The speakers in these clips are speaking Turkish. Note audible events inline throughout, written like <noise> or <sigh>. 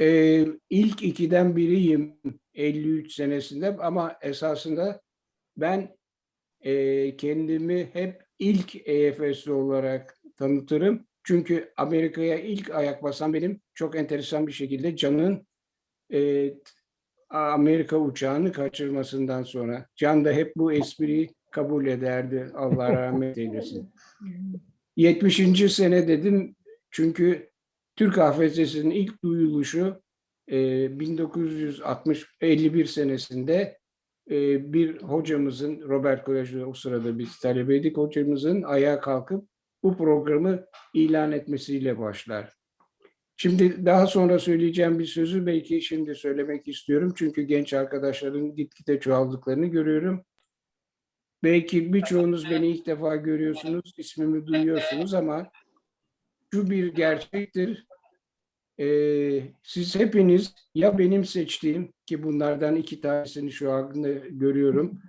Ee, ilk ikiden biriyim 53 senesinde ama esasında ben e, kendimi hep ilk EFS'li olarak tanıtırım. Çünkü Amerika'ya ilk ayak basan benim çok enteresan bir şekilde Can'ın e, Amerika uçağını kaçırmasından sonra. Can da hep bu espriyi kabul ederdi. Allah rahmet eylesin. <laughs> 70. sene dedim çünkü Türk AFS'sinin ilk duyuluşu e, 1951 senesinde e, bir hocamızın, Robert Kolej'de o sırada biz talebeydik, hocamızın ayağa kalkıp bu programı ilan etmesiyle başlar. Şimdi daha sonra söyleyeceğim bir sözü belki şimdi söylemek istiyorum. Çünkü genç arkadaşların gitgide çoğaldıklarını görüyorum. Belki birçoğunuz beni ilk defa görüyorsunuz, ismimi duyuyorsunuz ama şu bir gerçektir. Ee, siz hepiniz ya benim seçtiğim ki bunlardan iki tanesini şu anda görüyorum.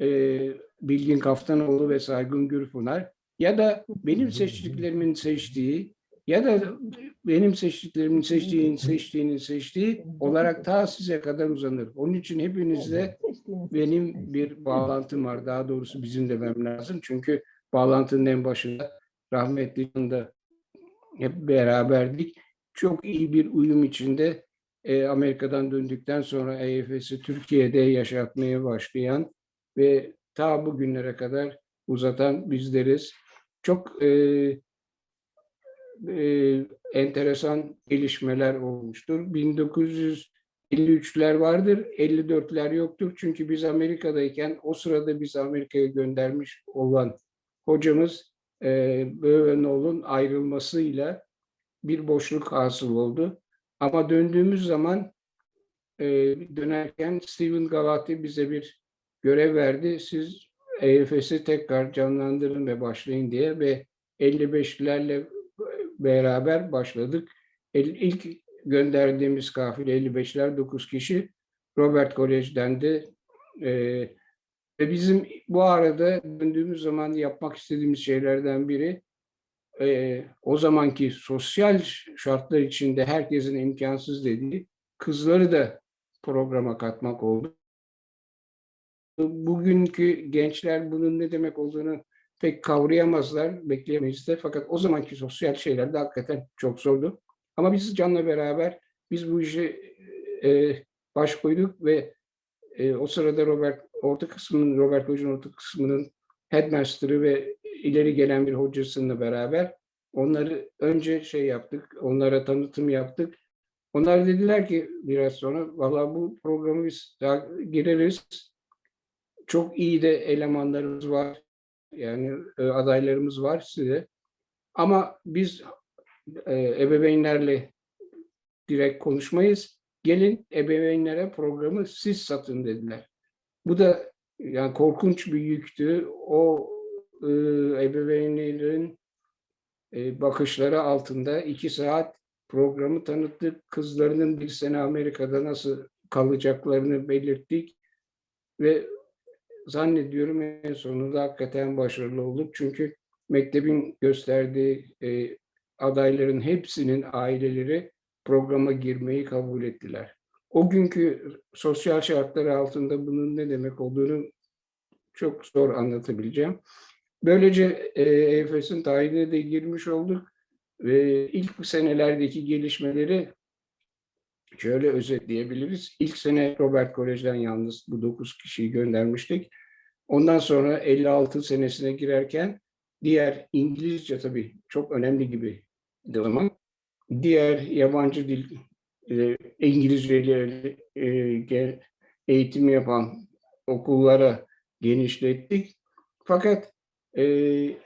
Ee, Bilgin Kaftanoğlu ve Saygun Gürpınar ya da benim seçtiklerimin seçtiği ya da benim seçtiklerimin seçtiğin, seçtiğinin seçtiği olarak ta size kadar uzanır. Onun için hepinizle benim bir bağlantım var. Daha doğrusu bizim demem lazım. Çünkü bağlantının en başında rahmetli da hep beraberdik. Çok iyi bir uyum içinde e, Amerika'dan döndükten sonra EFS'i Türkiye'de yaşatmaya başlayan ve ta bugünlere kadar uzatan bizleriz. Çok e, e, enteresan gelişmeler olmuştur. 1953'ler vardır, 54'ler yoktur. Çünkü biz Amerika'dayken o sırada biz Amerika'ya göndermiş olan hocamız e, Bövenol'un ayrılmasıyla bir boşluk hasıl oldu. Ama döndüğümüz zaman e, dönerken Stephen Galati bize bir görev verdi. Siz EFS'i tekrar canlandırın ve başlayın diye ve 55'lerle beraber başladık. İlk gönderdiğimiz kafile 55'ler 9 kişi Robert Kolej'den de e, ve bizim bu arada döndüğümüz zaman yapmak istediğimiz şeylerden biri e, o zamanki sosyal şartlar içinde herkesin imkansız dediği kızları da programa katmak oldu. Bugünkü gençler bunun ne demek olduğunu pek kavrayamazlar, bekleyemeyiz de. Fakat o zamanki sosyal şeyler de hakikaten çok zordu. Ama biz Can'la beraber biz bu işe e, baş koyduk ve e, o sırada Robert orta kısmının, Robert Hoca'nın orta kısmının headmaster'ı ve ileri gelen bir hocasıyla beraber onları önce şey yaptık, onlara tanıtım yaptık. Onlar dediler ki biraz sonra, valla bu programı biz daha gireriz. Çok iyi de elemanlarımız var. Yani e, adaylarımız var size. Ama biz e, ebeveynlerle direkt konuşmayız. Gelin ebeveynlere programı siz satın dediler. Bu da yani korkunç bir yüktü. O e, ebeveynlerin e, bakışları altında iki saat programı tanıttık. Kızlarının bir sene Amerika'da nasıl kalacaklarını belirttik. Ve zannediyorum en sonunda hakikaten başarılı olduk. Çünkü mektebin gösterdiği e, adayların hepsinin aileleri programa girmeyi kabul ettiler. O günkü sosyal şartlar altında bunun ne demek olduğunu çok zor anlatabileceğim. Böylece e, EFS'in tarihine de girmiş olduk ve ilk senelerdeki gelişmeleri şöyle özetleyebiliriz. İlk sene Robert Kolej'den yalnız bu 9 kişiyi göndermiştik. Ondan sonra 56 senesine girerken diğer İngilizce tabii çok önemli gibi ama diğer yabancı dil e, İngilizce ile e, eğitim yapan okullara genişlettik. Fakat e,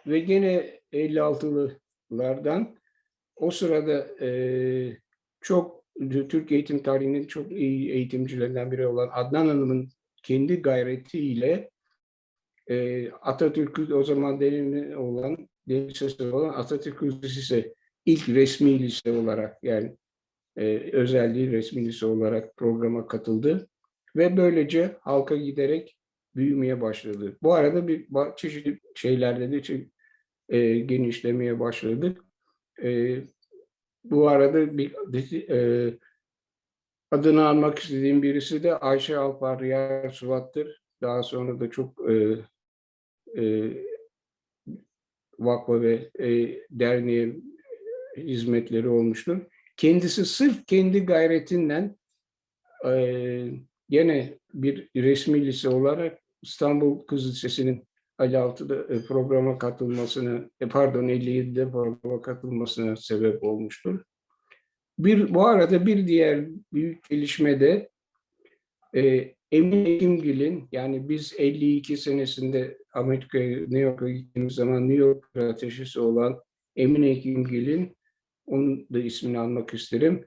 ve gene 56'lılardan o sırada e, çok Türk eğitim tarihinin çok iyi eğitimcilerinden biri olan Adnan Hanım'ın kendi gayretiyle e, Atatürk o zaman deneyimli olan lisesi olan Atatürk Lisesi ilk resmi lise olarak yani e, özel resmi lise olarak programa katıldı ve böylece halka giderek büyümeye başladı. Bu arada bir çeşitli şeylerde de e, genişlemeye başladık. E, bu arada bir e, adını almak istediğim birisi de Ayşe Alpar Riyar Suvat'tır. Daha sonra da çok e, e, vakfa ve e, derneğe hizmetleri olmuştur. Kendisi sırf kendi gayretinden e, gene bir resmi lise olarak İstanbul Kız Lisesi'nin 56'da e, programa katılmasını, e, pardon 57'de programa katılmasına sebep olmuştur. Bir, bu arada bir diğer büyük gelişme de e, Emin Ekimgil'in yani biz 52 senesinde Amerika'ya, New York'a gittiğimiz zaman New York ateşisi olan Emin Ekimgil'in onun da ismini almak isterim.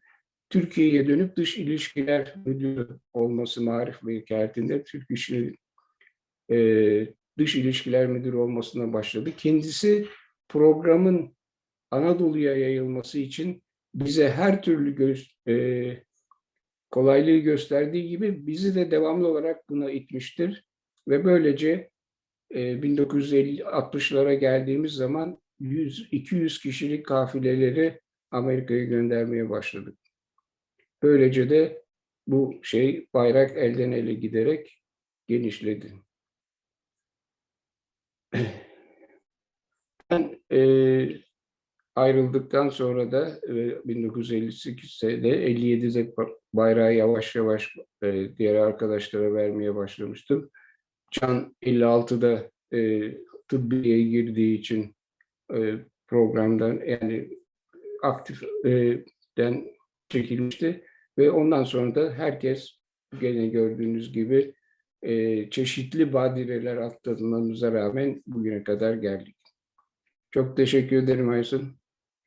Türkiye'ye dönüp dış ilişkiler müdürü olması Marif ve hikayetinde Türk işi e, dış ilişkiler müdürü olmasına başladı. Kendisi programın Anadolu'ya yayılması için bize her türlü gö- e, kolaylığı gösterdiği gibi bizi de devamlı olarak buna itmiştir. Ve böylece e, 1960'lara geldiğimiz zaman 100-200 kişilik kafileleri Amerika'ya göndermeye başladık. Böylece de bu şey bayrak elden ele giderek genişledi. <clears throat> Ben e, ayrıldıktan sonra da e, 1958'de 57'de bayrağı yavaş yavaş e, diğer arkadaşlara vermeye başlamıştım. Can 56'da e, tıbbiye girdiği için e, programdan yani aktifden çekilmişti ve ondan sonra da herkes gene gördüğünüz gibi e, çeşitli badireler atlatmamıza rağmen bugüne kadar geldik. Çok teşekkür ederim Aysun.